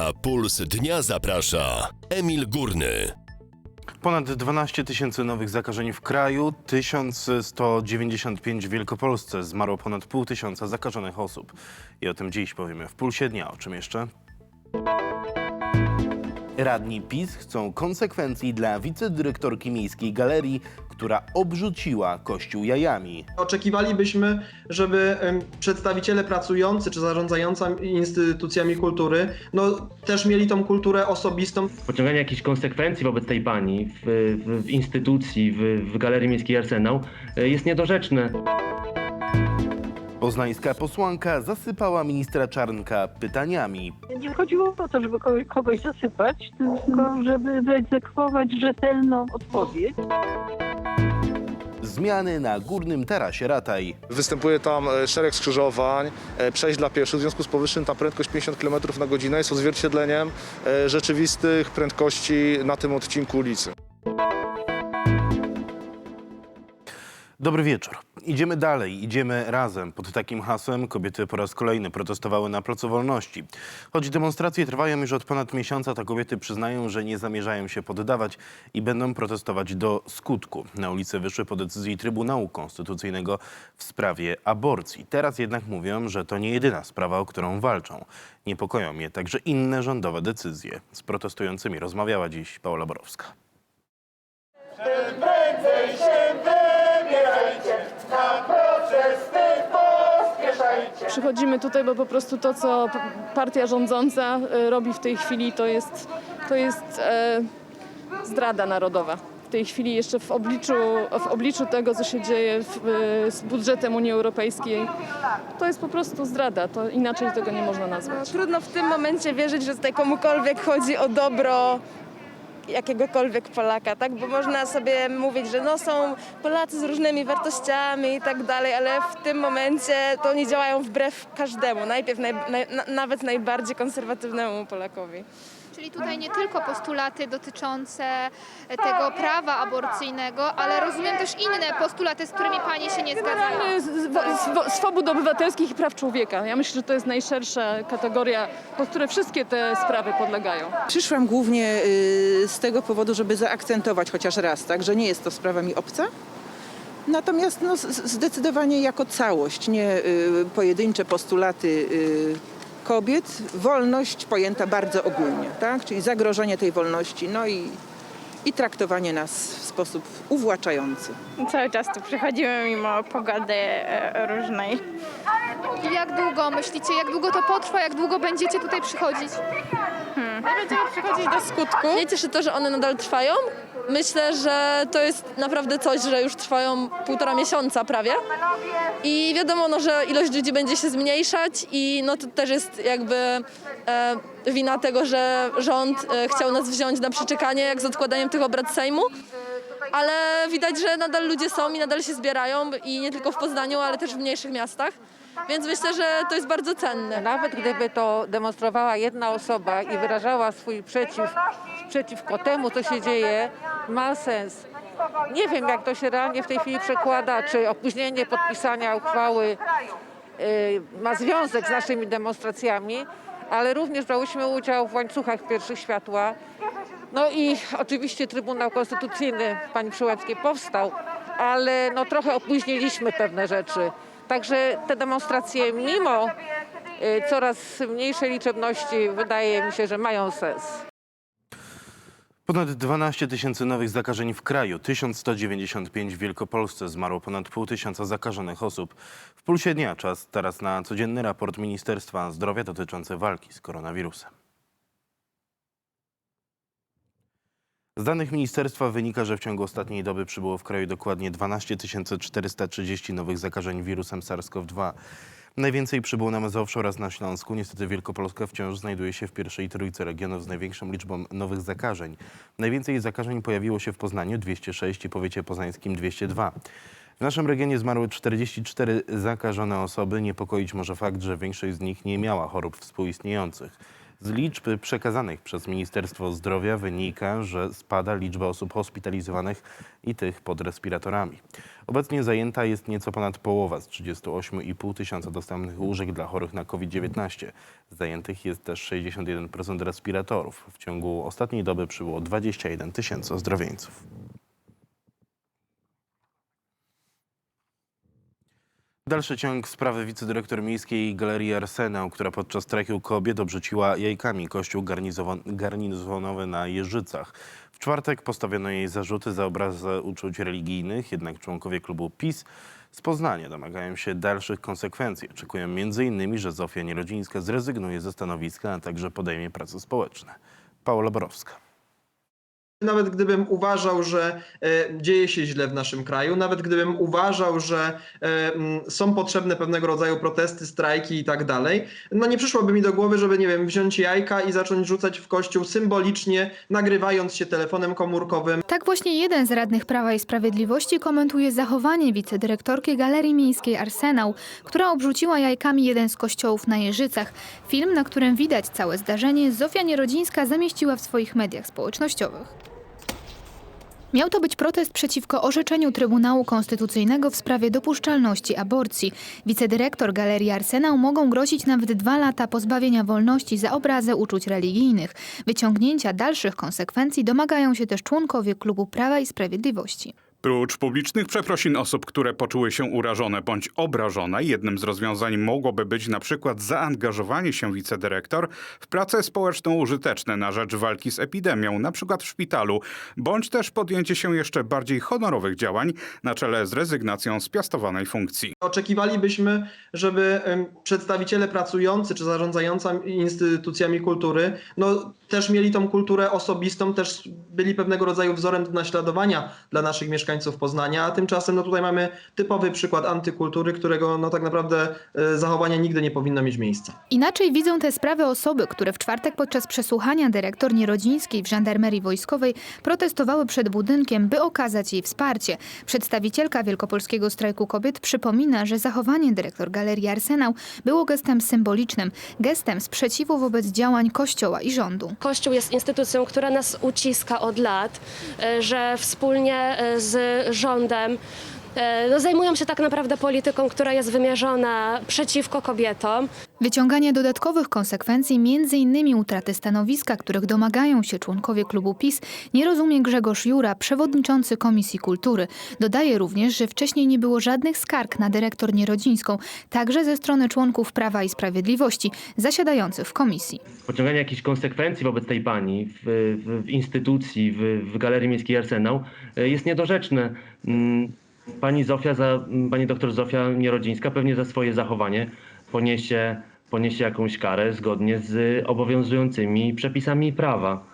Na Puls Dnia zaprasza Emil Górny. Ponad 12 tysięcy nowych zakażeń w kraju, 1195 w Wielkopolsce. Zmarło ponad pół tysiąca zakażonych osób. I o tym dziś powiemy w Pulsie Dnia. O czym jeszcze? Radni PiS chcą konsekwencji dla wicedyrektorki Miejskiej Galerii, która obrzuciła Kościół jajami. Oczekiwalibyśmy, żeby em, przedstawiciele pracujący czy zarządzający instytucjami kultury, no też mieli tą kulturę osobistą. pociąganie jakichś konsekwencji wobec tej pani w, w, w instytucji, w, w Galerii Miejskiej Arsenał e, jest niedorzeczne. Poznańska posłanka zasypała ministra Czarnka pytaniami. Nie chodziło o to, żeby kogoś, kogoś zasypać, tylko żeby wyegzekwować rzetelną odpowiedź. Zmiany na górnym tarasie Rataj. Występuje tam e, szereg skrzyżowań, e, przejść dla pieszych, w związku z powyższym ta prędkość 50 km na godzinę jest odzwierciedleniem e, rzeczywistych prędkości na tym odcinku ulicy. Dobry wieczór. Idziemy dalej, idziemy razem. Pod takim hasłem kobiety po raz kolejny protestowały na Placu Wolności. Choć demonstracje trwają już od ponad miesiąca, to kobiety przyznają, że nie zamierzają się poddawać i będą protestować do skutku. Na ulicę wyszły po decyzji Trybunału Konstytucyjnego w sprawie aborcji. Teraz jednak mówią, że to nie jedyna sprawa, o którą walczą. Niepokoją je także inne rządowe decyzje. Z protestującymi rozmawiała dziś Paula Borowska. Przychodzimy tutaj, bo po prostu to, co partia rządząca e, robi w tej chwili, to jest, to jest e, zdrada narodowa. W tej chwili jeszcze w obliczu, w obliczu tego, co się dzieje w, e, z budżetem Unii Europejskiej, to jest po prostu zdrada. To inaczej tego nie można nazwać. Trudno w tym momencie wierzyć, że tutaj komukolwiek chodzi o dobro jakiegokolwiek Polaka, tak? Bo można sobie mówić, że no są Polacy z różnymi wartościami i tak dalej, ale w tym momencie to oni działają wbrew każdemu, najpierw naj, na, nawet najbardziej konserwatywnemu Polakowi. Czyli tutaj nie tylko postulaty dotyczące tego prawa aborcyjnego, ale rozumiem też inne postulaty, z którymi Panie się nie zgadzają. Swobód obywatelskich i praw człowieka. Ja myślę, że to jest najszersza kategoria, pod które wszystkie te sprawy podlegają. Przyszłam głównie y, z tego powodu, żeby zaakcentować chociaż raz, tak, że nie jest to sprawa mi obca. Natomiast no, zdecydowanie jako całość, nie y, pojedyncze postulaty y, kobiet, wolność pojęta bardzo ogólnie, tak? czyli zagrożenie tej wolności, no i, i traktowanie nas w sposób uwłaczający. Cały czas tu przychodzimy mimo pogody e, różnej. I jak długo myślicie, jak długo to potrwa, jak długo będziecie tutaj przychodzić? Będziemy przychodzić do skutku. Mnie cieszy to, że one nadal trwają. Myślę, że to jest naprawdę coś, że już trwają półtora miesiąca prawie. I wiadomo, no, że ilość ludzi będzie się zmniejszać i no to też jest jakby e, wina tego, że rząd e, chciał nas wziąć na przeczekanie, jak z odkładaniem tych obrad Sejmu. Ale widać, że nadal ludzie są i nadal się zbierają i nie tylko w Poznaniu, ale też w mniejszych miastach. Więc myślę, że to jest bardzo cenne. Nawet gdyby to demonstrowała jedna osoba i wyrażała swój przeciw przeciwko temu, co się dzieje, ma sens. Nie wiem, jak to się realnie w tej chwili przekłada, czy opóźnienie podpisania uchwały y, ma związek z naszymi demonstracjami, ale również brałyśmy udział w łańcuchach pierwszych światła. No i oczywiście Trybunał Konstytucyjny pani Przyłębskiej powstał, ale no trochę opóźniliśmy pewne rzeczy. Także te demonstracje mimo y, coraz mniejszej liczebności wydaje mi się, że mają sens. Ponad 12 tysięcy nowych zakażeń w kraju, 1195 w Wielkopolsce, zmarło ponad pół tysiąca zakażonych osób. W pulsie dnia czas teraz na codzienny raport Ministerstwa Zdrowia dotyczący walki z koronawirusem. Z danych ministerstwa wynika, że w ciągu ostatniej doby przybyło w kraju dokładnie 12 430 nowych zakażeń wirusem SARS-CoV-2. Najwięcej przybyło na Mazowszu oraz na Śląsku. Niestety Wielkopolska wciąż znajduje się w pierwszej trójce regionów z największą liczbą nowych zakażeń. Najwięcej zakażeń pojawiło się w Poznaniu 206 i powiecie poznańskim 202. W naszym regionie zmarły 44 zakażone osoby. Niepokoić może fakt, że większość z nich nie miała chorób współistniejących. Z liczb przekazanych przez Ministerstwo Zdrowia wynika, że spada liczba osób hospitalizowanych i tych pod respiratorami. Obecnie zajęta jest nieco ponad połowa z 38,5 tysiąca dostępnych łóżek dla chorych na COVID-19. Zajętych jest też 61% respiratorów. W ciągu ostatniej doby przybyło 21 tysięcy ozdrowieńców. Dalszy ciąg sprawy wicedyrektor miejskiej Galerii Arsenał, która podczas strajku kobiet obrzuciła jajkami kościół garnizonowy na Jeżycach. W czwartek postawiono jej zarzuty za obrazę uczuć religijnych, jednak członkowie klubu PiS z Poznania domagają się dalszych konsekwencji. Oczekują m.in., że Zofia Nierodzińska zrezygnuje ze stanowiska, a także podejmie prace społeczne. Paula Borowska. Nawet gdybym uważał, że e, dzieje się źle w naszym kraju, nawet gdybym uważał, że e, są potrzebne pewnego rodzaju protesty, strajki i tak dalej, no nie przyszłoby mi do głowy, żeby, nie wiem, wziąć jajka i zacząć rzucać w kościół symbolicznie, nagrywając się telefonem komórkowym. Tak właśnie jeden z radnych Prawa i Sprawiedliwości komentuje zachowanie wicedyrektorki Galerii Miejskiej Arsenał, która obrzuciła jajkami jeden z kościołów na Jeżycach. Film, na którym widać całe zdarzenie, Zofia Nierodzińska zamieściła w swoich mediach społecznościowych. Miał to być protest przeciwko orzeczeniu Trybunału Konstytucyjnego w sprawie dopuszczalności aborcji. Wicedyrektor Galerii Arsenał mogą grozić nawet dwa lata pozbawienia wolności za obrazę uczuć religijnych. Wyciągnięcia dalszych konsekwencji domagają się też członkowie klubu Prawa i Sprawiedliwości. Prócz publicznych przeprosin osób, które poczuły się urażone bądź obrażone, jednym z rozwiązań mogłoby być na przykład zaangażowanie się wicedyrektor w prace społeczno użyteczne na rzecz walki z epidemią, na przykład w szpitalu, bądź też podjęcie się jeszcze bardziej honorowych działań na czele z rezygnacją z piastowanej funkcji. Oczekiwalibyśmy, żeby przedstawiciele pracujący czy zarządzający instytucjami kultury, no też mieli tą kulturę osobistą, też byli pewnego rodzaju wzorem do naśladowania dla naszych mieszkańców Poznania, a tymczasem no tutaj mamy typowy przykład antykultury, którego no tak naprawdę e, zachowanie nigdy nie powinno mieć miejsca. Inaczej widzą te sprawy osoby, które w czwartek podczas przesłuchania dyrektor Nierodzińskiej w żandarmerii wojskowej protestowały przed budynkiem, by okazać jej wsparcie. Przedstawicielka Wielkopolskiego Strajku Kobiet przypomina, że zachowanie dyrektor Galerii Arsenał było gestem symbolicznym, gestem sprzeciwu wobec działań Kościoła i rządu. Kościół jest instytucją, która nas uciska od lat, e, że wspólnie e, rządem no, zajmują się tak naprawdę polityką, która jest wymierzona przeciwko kobietom. Wyciąganie dodatkowych konsekwencji, m.in. utraty stanowiska, których domagają się członkowie klubu PiS, nie rozumie Grzegorz Jura, przewodniczący Komisji Kultury. Dodaje również, że wcześniej nie było żadnych skarg na dyrektor Nierodzińską, także ze strony członków Prawa i Sprawiedliwości zasiadających w komisji. Pociąganie jakichś konsekwencji wobec tej pani w, w, w instytucji, w, w Galerii Miejskiej Arsenał e, jest niedorzeczne. Pani Zofia, za, pani doktor Zofia Nierodzińska pewnie za swoje zachowanie poniesie, poniesie jakąś karę zgodnie z obowiązującymi przepisami prawa.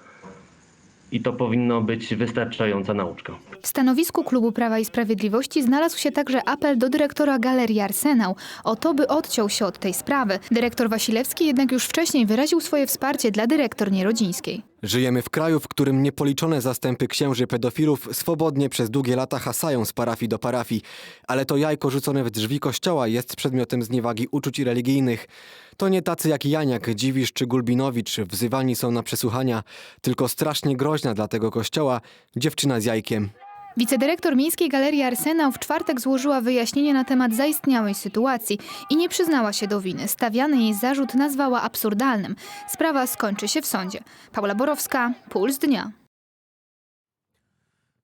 I to powinno być wystarczająca nauczka. W stanowisku klubu Prawa i Sprawiedliwości znalazł się także apel do dyrektora Galerii Arsenał o to, by odciął się od tej sprawy. Dyrektor Wasilewski jednak już wcześniej wyraził swoje wsparcie dla dyrektor Nierodzińskiej. Żyjemy w kraju, w którym niepoliczone zastępy księży pedofilów swobodnie przez długie lata hasają z parafii do parafii, ale to jajko rzucone w drzwi kościoła jest przedmiotem zniewagi uczuć religijnych. To nie tacy jak Janiak, Dziwisz czy Gulbinowicz wzywani są na przesłuchania, tylko strasznie groźna dla tego kościoła dziewczyna z jajkiem. Wicedyrektor Miejskiej Galerii Arsenał w czwartek złożyła wyjaśnienie na temat zaistniałej sytuacji i nie przyznała się do winy. Stawiany jej zarzut nazwała absurdalnym. Sprawa skończy się w sądzie. Paula Borowska, Puls Dnia.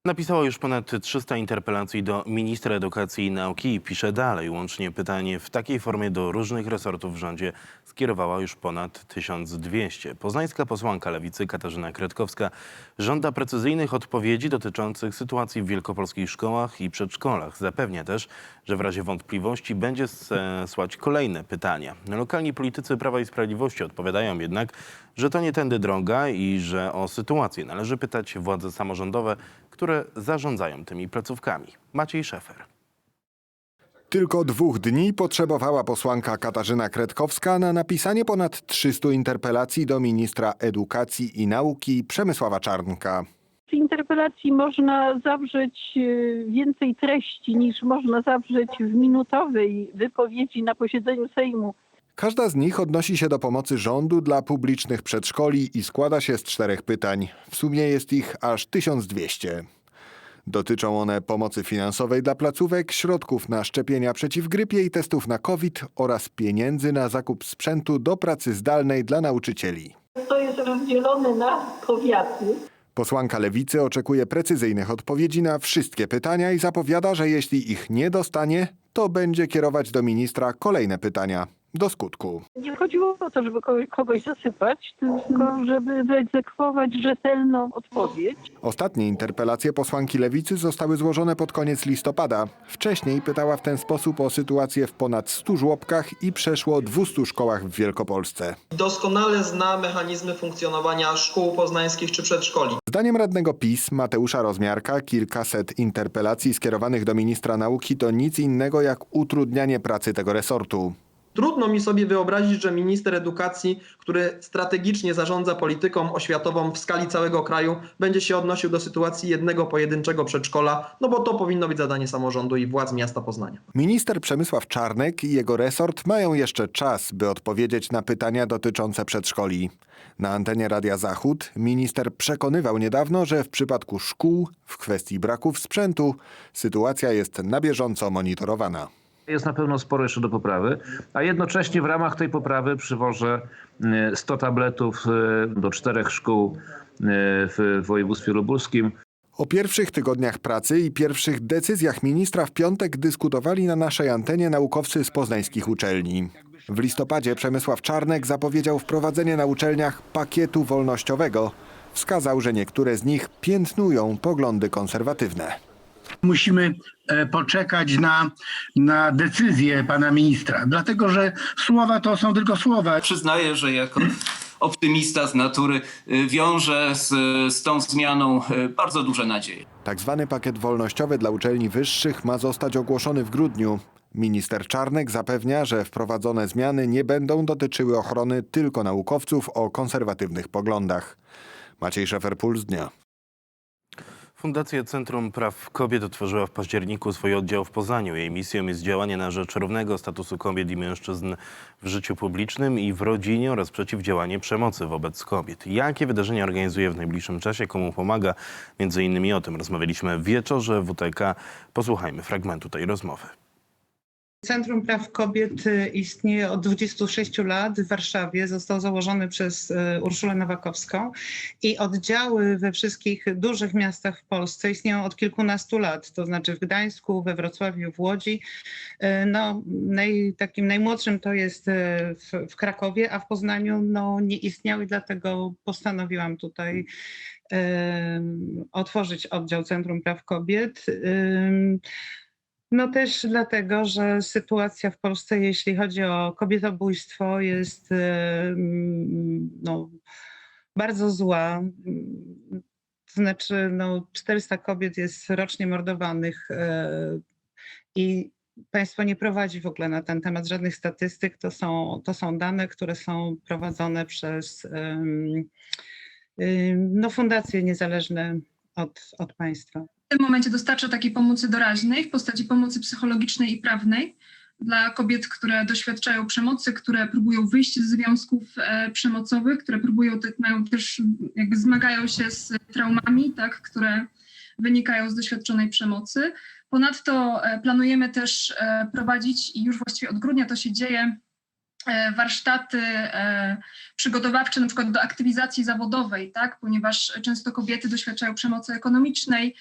Napisała już ponad 300 interpelacji do ministra edukacji i nauki i pisze dalej. Łącznie pytanie w takiej formie do różnych resortów w rządzie skierowała już ponad 1200. Poznańska posłanka lewicy Katarzyna Kretkowska żąda precyzyjnych odpowiedzi dotyczących sytuacji w wielkopolskich szkołach i przedszkolach. Zapewnia też, że w razie wątpliwości będzie słać kolejne pytania. Lokalni politycy Prawa i Sprawiedliwości odpowiadają jednak, że to nie tędy droga i że o sytuację należy pytać władze samorządowe, które zarządzają tymi placówkami. Maciej Szefer. Tylko dwóch dni potrzebowała posłanka Katarzyna Kretkowska na napisanie ponad 300 interpelacji do ministra edukacji i nauki Przemysława Czarnka. W interpelacji można zawrzeć e, więcej treści niż można zawrzeć w minutowej wypowiedzi na posiedzeniu Sejmu. Każda z nich odnosi się do pomocy rządu dla publicznych przedszkoli i składa się z czterech pytań. W sumie jest ich aż 1200. Dotyczą one pomocy finansowej dla placówek, środków na szczepienia przeciw grypie i testów na COVID oraz pieniędzy na zakup sprzętu do pracy zdalnej dla nauczycieli. To jest rozdzielone na powiaty. Posłanka Lewicy oczekuje precyzyjnych odpowiedzi na wszystkie pytania i zapowiada, że jeśli ich nie dostanie, to będzie kierować do ministra kolejne pytania. Do skutku. Nie chodziło o to, żeby kogoś, kogoś zasypać, tylko żeby wyegzekwować rzetelną odpowiedź. Ostatnie interpelacje posłanki Lewicy zostały złożone pod koniec listopada. Wcześniej pytała w ten sposób o sytuację w ponad 100 żłobkach i przeszło 200 szkołach w Wielkopolsce. Doskonale zna mechanizmy funkcjonowania szkół poznańskich czy przedszkoli. Zdaniem radnego PiS Mateusza Rozmiarka kilkaset interpelacji skierowanych do ministra nauki to nic innego jak utrudnianie pracy tego resortu. Trudno mi sobie wyobrazić, że minister edukacji, który strategicznie zarządza polityką oświatową w skali całego kraju, będzie się odnosił do sytuacji jednego pojedynczego przedszkola, no bo to powinno być zadanie samorządu i władz miasta Poznania. Minister Przemysław Czarnek i jego resort mają jeszcze czas, by odpowiedzieć na pytania dotyczące przedszkoli. Na antenie Radia Zachód minister przekonywał niedawno, że w przypadku szkół, w kwestii braków sprzętu, sytuacja jest na bieżąco monitorowana. Jest na pewno sporo jeszcze do poprawy, a jednocześnie w ramach tej poprawy przywożę e, 100 tabletów e, do czterech szkół e, w województwie lubuskim. O pierwszych tygodniach pracy i pierwszych decyzjach ministra w piątek dyskutowali na naszej antenie naukowcy z poznańskich uczelni. W listopadzie Przemysław Czarnek zapowiedział wprowadzenie na uczelniach pakietu wolnościowego. Wskazał, że niektóre z nich piętnują poglądy konserwatywne. Musimy e, poczekać na, na decyzję pana ministra, dlatego że słowa to są tylko słowa. Przyznaję, że jako optymista z natury y, wiążę z, z tą zmianą y, bardzo duże nadzieje. Tak zwany pakiet wolnościowy dla uczelni wyższych ma zostać ogłoszony w grudniu. Minister Czarnek zapewnia, że wprowadzone zmiany nie będą dotyczyły ochrony tylko naukowców o konserwatywnych poglądach. Maciej Szefer, Puls Dnia. Fundacja Centrum Praw Kobiet otworzyła w październiku swój oddział w Poznaniu. Jej misją jest działanie na rzecz równego statusu kobiet i mężczyzn w życiu publicznym i w rodzinie oraz przeciwdziałanie przemocy wobec kobiet. Jakie wydarzenia organizuje w najbliższym czasie, komu pomaga? Między innymi o tym rozmawialiśmy w wieczorze WTK. Posłuchajmy fragmentu tej rozmowy. Centrum Praw Kobiet y, istnieje od 26 lat w Warszawie. Został założony przez y, Urszulę Nowakowską i oddziały we wszystkich dużych miastach w Polsce istnieją od kilkunastu lat, to znaczy w Gdańsku, we Wrocławiu, w Łodzi. Y, No, naj, takim najmłodszym to jest w, w Krakowie, a w Poznaniu no, nie istniał i dlatego postanowiłam tutaj otworzyć oddział Centrum Praw Kobiet. No też dlatego, że sytuacja w Polsce, jeśli chodzi o kobietobójstwo, jest em, no, bardzo zła. To znaczy, no, 400 kobiet jest rocznie mordowanych e, i państwo nie prowadzi w ogóle na ten temat żadnych statystyk. To są, to są dane, które są prowadzone przez ym, no, fundacje niezależne od, od państwa. W tym momencie dostarcza takiej pomocy doraźnej w postaci pomocy psychologicznej i prawnej dla kobiet, które doświadczają przemocy, które próbują wyjść z związków e, przemocowych, które próbują, mają też, jakby zmagają się z traumami, tak, które wynikają z doświadczonej przemocy. Ponadto e, planujemy też e, prowadzić i już właściwie od grudnia to się dzieje, e, warsztaty e, przygotowawcze na przykład do aktywizacji zawodowej, tak, ponieważ często kobiety doświadczają przemocy ekonomicznej,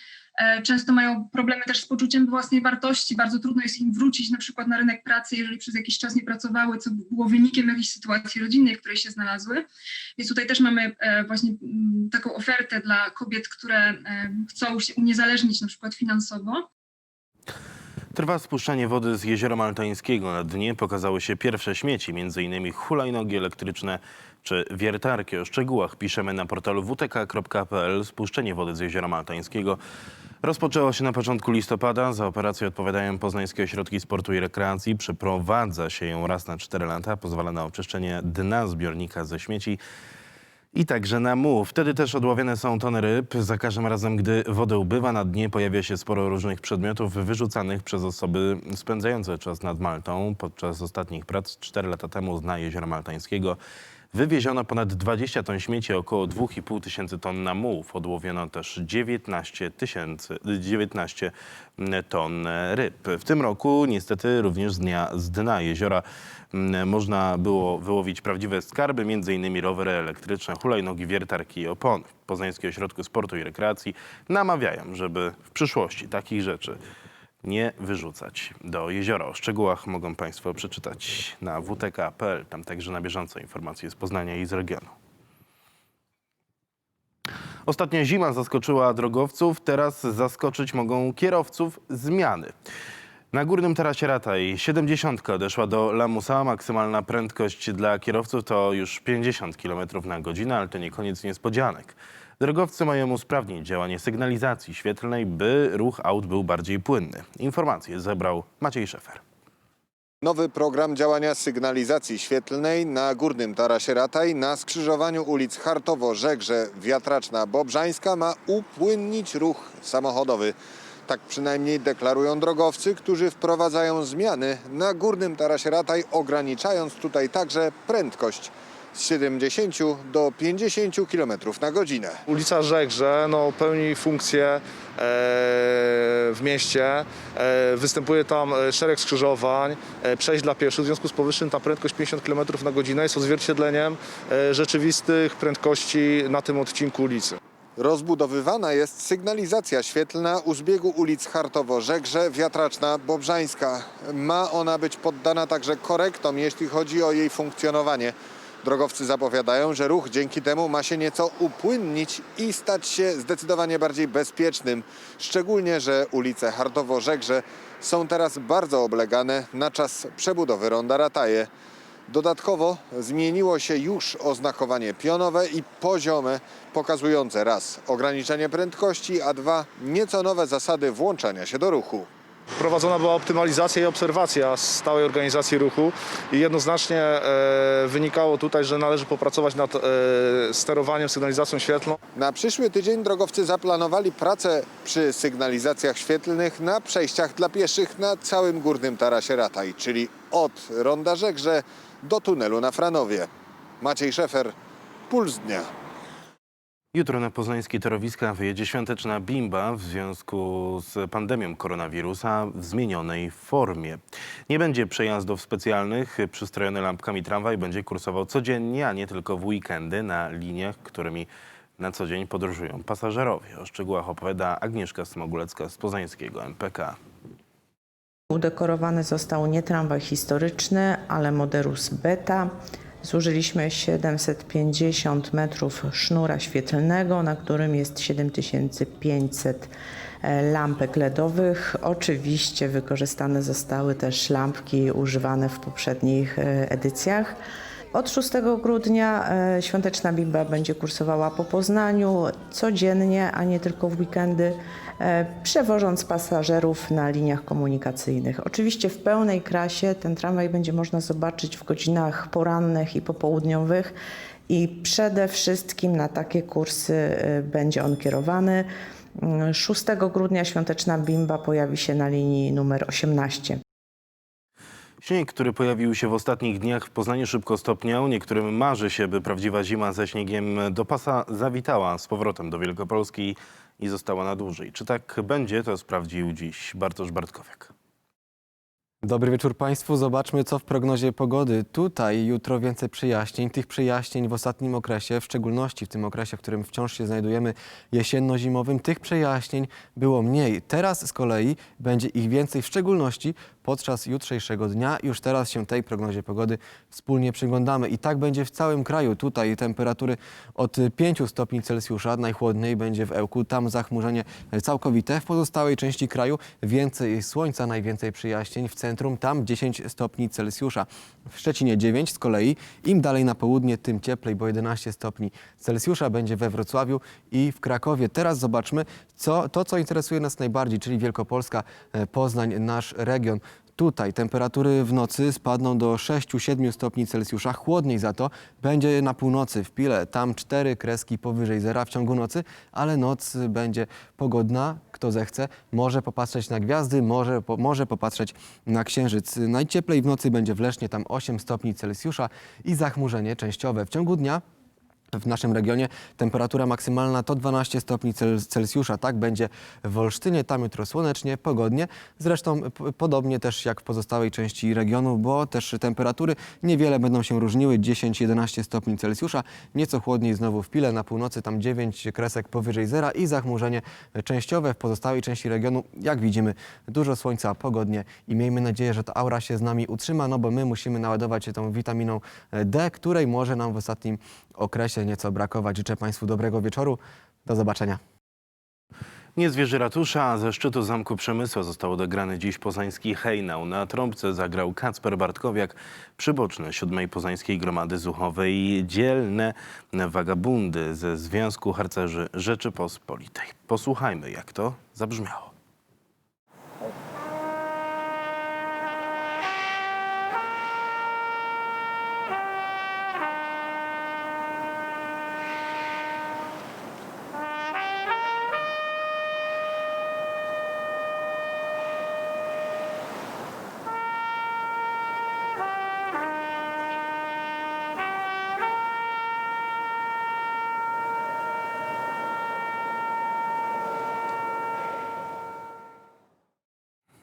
często mają problemy też z poczuciem własnej wartości, bardzo trudno jest im wrócić na przykład na rynek pracy, jeżeli przez jakiś czas nie pracowały, co było wynikiem jakiejś sytuacji rodzinnej, w której się znalazły. Więc tutaj też mamy e, właśnie mm, taką ofertę dla kobiet, które e, chcą się uniezależnić na przykład finansowo. Trwa spuszczanie wody z jeziora Maltańskiego. Na dnie pokazały się pierwsze śmieci, m.in. hulajnogi elektryczne czy wiertarki. O szczegółach piszemy na portalu wtk.pl. Spuszczenie wody z jeziora Maltańskiego rozpoczęło się na początku listopada. Za operację odpowiadają poznańskie ośrodki sportu i rekreacji. Przeprowadza się ją raz na 4 lata. Pozwala na oczyszczenie dna zbiornika ze śmieci. I także na muł. Wtedy też odławiane są tony ryb. Za każdym razem, gdy wodę ubywa, na dnie pojawia się sporo różnych przedmiotów wyrzucanych przez osoby spędzające czas nad Maltą. Podczas ostatnich prac 4 lata temu z dna Jeziora Maltańskiego wywieziono ponad 20 ton śmieci, około 2,5 tysięcy ton na mułów. Odłowiono też 19 tysięcy, 19 ton ryb. W tym roku niestety również z dnia, z dna jeziora mm, można było wyłowić prawdziwe skarby, m.in. rowery elektryczne, hulajnogi, wiertarki i opony. Poznańskie Ośrodku Sportu i Rekreacji namawiają, żeby w przyszłości takich rzeczy nie wyrzucać do jeziora. O szczegółach mogą Państwo przeczytać na wtk.pl. Tam także na bieżąco informacje z Poznania i z regionu. Ostatnia zima zaskoczyła drogowców, teraz zaskoczyć mogą kierowców zmiany. Na górnym tarasie Rataj 70 odeszła do lamusa. Maksymalna prędkość dla kierowców to już 50 km na godzinę, ale to nie koniec niespodzianek. Drogowcy mają usprawnić działanie sygnalizacji świetlnej, by ruch aut był bardziej płynny. Informacje zebrał Maciej Szefer. Nowy program działania sygnalizacji świetlnej na Górnym Tarasie Rataj na skrzyżowaniu ulic Hartowo-Żegrze, Wiatraczna, Bobrzańska ma upłynnić ruch samochodowy. Tak przynajmniej deklarują drogowcy, którzy wprowadzają zmiany na Górnym Tarasie Rataj, ograniczając tutaj także prędkość z 70 do 50 km na godzinę. Ulica Żegrze no, pełni funkcję e, w mieście. E, występuje tam e, szereg skrzyżowań, e, przejść dla pieszych. W związku z powyższym ta prędkość 50 km na godzinę jest odzwierciedleniem e, rzeczywistych prędkości na tym odcinku ulicy. Rozbudowywana jest sygnalizacja świetlna u zbiegu ulic Hartowo-Żegrze, Wiatraczna, Bobrzańska. Ma ona być poddana także korektom, jeśli chodzi o jej funkcjonowanie. Drogowcy zapowiadają, że ruch dzięki temu ma się nieco upłynnić i stać się zdecydowanie bardziej bezpiecznym. Szczególnie, że ulice Hartowo-Żegrze są teraz bardzo oblegane na czas przebudowy ronda Rataje. Dodatkowo zmieniło się już oznakowanie pionowe i poziome, pokazujące raz ograniczenie prędkości, a dwa nieco nowe zasady włączania się do ruchu. Prowadzona była optymalizacja i obserwacja stałej organizacji ruchu i jednoznacznie e, wynikało tutaj, że należy popracować nad e, sterowaniem, sygnalizacją świetlną. Na przyszły tydzień drogowcy zaplanowali pracę przy sygnalizacjach świetlnych na przejściach dla pieszych na całym górnym tarasie Rataj, czyli od Ronda Żegrze do tunelu na Franowie. Maciej Szefer, Puls Dnia. Jutro na poznańskie torowiska wyjedzie świąteczna bimba w związku z pandemią koronawirusa w zmienionej formie. Nie będzie przejazdów specjalnych, przystrojony lampkami tramwaj będzie kursował codziennie, a nie tylko w weekendy na liniach, którymi na co dzień podróżują pasażerowie. O szczegółach opowiada Agnieszka Smogulecka z poznańskiego MPK. Udekorowany został nie tramwaj historyczny, ale Moderus Beta. Zużyliśmy 750 metrów sznura świetlnego, na którym jest 7500 lampek LEDowych. Oczywiście wykorzystane zostały też lampki używane w poprzednich e, edycjach. Od 6 grudnia e, świąteczna Bimba będzie kursowała po Poznaniu codziennie, a nie tylko w weekendy, e, przewożąc pasażerów na liniach komunikacyjnych. Oczywiście w pełnej krasie ten tramwaj będzie można zobaczyć w godzinach porannych i popołudniowych i przede wszystkim na takie kursy e, będzie on kierowany. Mm, 6 grudnia świąteczna Bimba pojawi się na linii numer 18. Śnieg, który pojawił się w ostatnich dniach w Poznaniu szybko stopniał. Niektórym marzy się, by prawdziwa zima ze śniegiem do pasa zawitała z powrotem do Wielkopolski i została na dłużej. Czy tak będzie, to sprawdził dziś Bartosz Bartkowiak. Dobry wieczór Państwu. Zobaczmy, co w prognozie pogody. Tutaj jutro więcej przyjaśnień. Tych przyjaśnień w ostatnim okresie, w szczególności w tym okresie, w którym wciąż się znajdujemy jesienno-zimowym, tych przyjaśnień było mniej. Teraz z kolei będzie ich więcej, w szczególności podczas jutrzejszego dnia. Już teraz się tej prognozie pogody wspólnie przyglądamy. I tak będzie w całym kraju. Tutaj temperatury od 5 stopni Celsjusza. Najchłodniej będzie w Ełku. Tam zachmurzenie całkowite. W pozostałej części kraju więcej słońca, najwięcej przyjaśnień. W centrum tam 10 stopni Celsjusza. W Szczecinie 9 z kolei. Im dalej na południe, tym cieplej, bo 11 stopni Celsjusza będzie we Wrocławiu i w Krakowie. Teraz zobaczmy co, to, co interesuje nas najbardziej, czyli Wielkopolska, e, Poznań, nasz region. Tutaj temperatury w nocy spadną do 6-7 stopni Celsjusza. Chłodniej za to będzie na północy w Pile. Tam 4 kreski powyżej zera w ciągu nocy, ale noc będzie pogodna. Kto zechce, może popatrzeć na gwiazdy, może, po, może popatrzeć na księżyc. Najcieplej w nocy będzie w Lesznie, tam 8 stopni Celsjusza i zachmurzenie częściowe. W ciągu dnia w naszym regionie temperatura maksymalna to 12 stopni Cel- Celsjusza. Tak będzie w Olsztynie, tam jutro słonecznie, pogodnie. Zresztą podobnie też jak w pozostałej części regionu, bo też temperatury niewiele będą się różniły. 10-11 stopni Celsjusza, nieco chłodniej znowu w Pile, na północy tam 9 kresek powyżej zera i zachmurzenie częściowe. W pozostałej części regionu, jak widzimy, dużo słońca, pogodnie i miejmy nadzieję, że ta aura się z nami utrzyma, no bo my musimy naładować się tą witaminą D, której może nam w ostatnim okresie nieco brakować. Życzę Państwu dobrego wieczoru. Do zobaczenia. Nie zwierzy ratusza, ze szczytu Zamku Przemysła został odegrany dziś poznański hejnał. Na trąbce zagrał Kacper Bartkowiak, przyboczny siódmej poznańskiej gromady zuchowej, dzielne wagabundy ze Związku Harcerzy Rzeczypospolitej. Posłuchajmy, jak to zabrzmiało.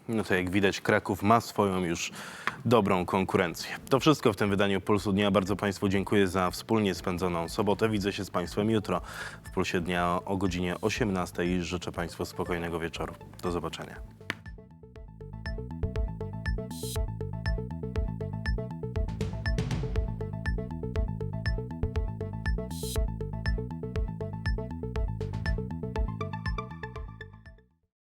No to jak widać, Kraków ma swoją już dobrą konkurencję. To wszystko w tym wydaniu Pulsu Dnia. Bardzo Państwu dziękuję za wspólnie spędzoną sobotę. Widzę się z Państwem jutro w Pulsie Dnia o godzinie 18. Życzę Państwu spokojnego wieczoru. Do zobaczenia.